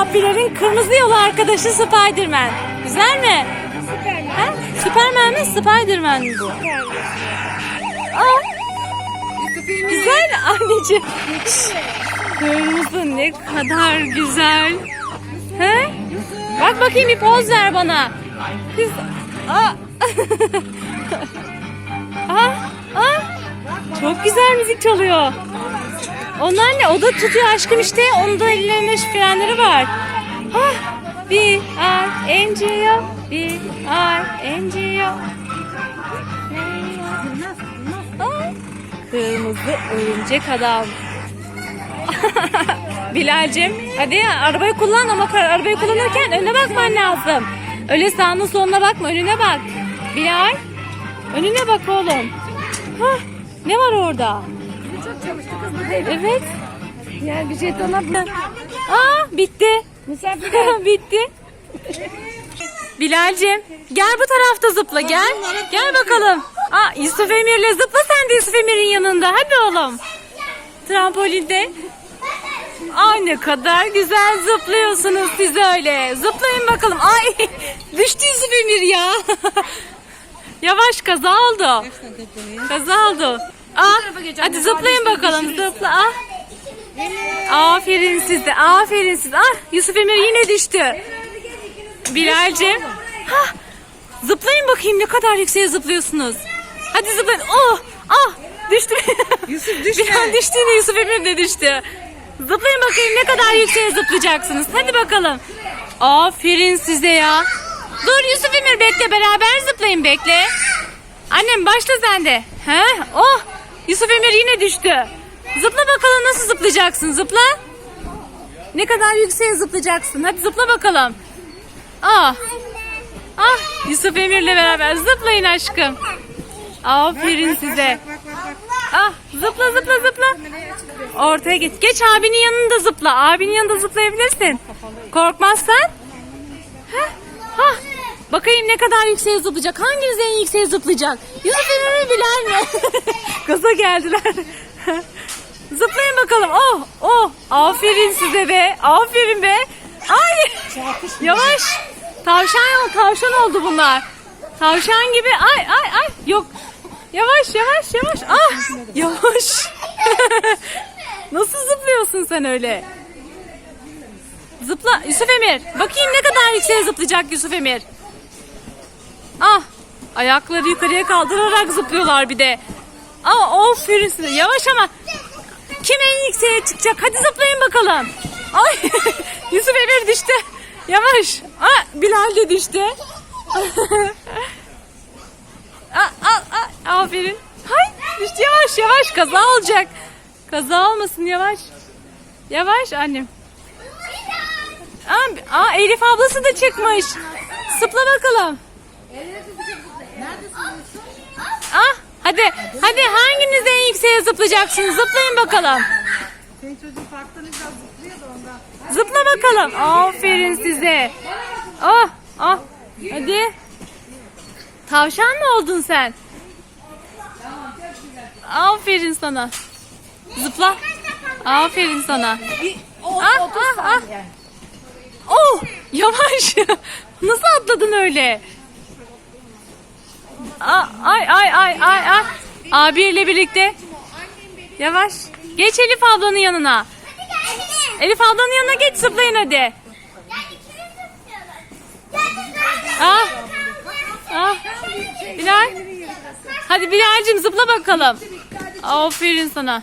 Abilerin kırmızı yolu arkadaşı Spiderman. Güzel mi? Ha? Superman mi? Spiderman mi bu? Aa, güzel anneciğim. Kırmızı ne kadar güzel. He? Bak bakayım bir poz ver bana. Kız. Aa. Aa, aa. Çok güzel müzik çalıyor. Onlar ne? O da tutuyor aşkım işte. Onun da ellerinde frenleri var. Ah, bir R NGO, bir R NGO. Kırmızı örümcek adam. Bilal'cim hadi ya, arabayı kullan ama arabayı kullanırken önüne bakman lazım. Öyle sağına soluna bakma önüne bak. Bilal önüne bak oğlum. Hah, ne var orada? Evet. Yani bir jetona Aa bitti. bitti. Bilal'cim gel bu tarafta zıpla gel. Gel bakalım. Aa Yusuf Emir'le zıpla sen de Yusuf Emir'in yanında. Hadi oğlum. Trampolide. Ay ne kadar güzel zıplıyorsunuz siz öyle. Zıplayın bakalım. Ay düştü Yusuf Emir ya. Yavaş kaza oldu. Kaza oldu. Ah, hadi zıplayın bakalım zıpla. Ah. Aferin size, aferin size. Ah, Yusuf Emir yine düştü. Bilal'cim. Hah, zıplayın bakayım ne kadar yükseğe zıplıyorsunuz. Hadi zıplayın. Oh, ah, düştü. Yusuf düşme. Bilal düştü yine Yusuf Emir de düştü. Zıplayın bakayım ne kadar yükseğe zıplayacaksınız. Hadi bakalım. Aferin size ya. Dur Yusuf Emir bekle beraber zıplayın bekle. Annem başla sen de. He? Oh! Yusuf Emir yine düştü. Zıpla bakalım nasıl zıplayacaksın zıpla. Ne kadar yükseğe zıplayacaksın. Hadi zıpla bakalım. Ah. Ah Yusuf Emir'le beraber zıplayın aşkım. Aferin size. Ah zıpla zıpla zıpla. Ortaya geç. Geç abinin yanında zıpla. Abinin yanında zıplayabilirsin. Korkmazsan. Heh, hah. Bakayım ne kadar yükseğe zıplayacak. Hanginiz en yükseğe zıplayacak? Yusuf Emre mi Bilal mi? Gaza geldiler. Zıplayın bakalım. Oh oh. Aferin size be. Aferin be. Ay. Yavaş. Tavşan tavşan oldu bunlar. Tavşan gibi. Ay ay ay. Yok. Yavaş yavaş yavaş. Ah. Yavaş. Nasıl zıplıyorsun sen öyle? Zıpla Yusuf Emir. Bakayım ne kadar yükseğe zıplayacak Yusuf Emir. Ah. Ayakları yukarıya kaldırarak zıplıyorlar bir de. Aa aferin size. Yavaş ama. Kim en yükseğe çıkacak? Hadi zıplayın bakalım. Ay Yusuf Emir düştü. Yavaş. Aa, Bilal de düştü. aa, aa, aa, aferin. Hay düştü yavaş yavaş kaza olacak. Kaza olmasın yavaş. Yavaş annem. Aa, aa Elif ablası da çıkmış. Zıpla bakalım. Ah hadi hadi hanginiz en yükseğe zıplayacaksınız zıplayın bakalım. Senin çocuğun parktan biraz zıplıyor da ondan. Zıpla bakalım. Aferin size. Oh oh hadi. Tavşan mı oldun sen? Aferin sana. Zıpla. Aferin sana. Ah ah ah. Oh yavaş. Nasıl atladın öyle? Ay ay ay ay ay. Abiyle birlikte. Yavaş. Geç Elif ablanın yanına. Elif ablanın yanına geç zıplayın hadi. Ah. Ah. Bilal. Hadi Bilal'cim zıpla bakalım. Aferin sana.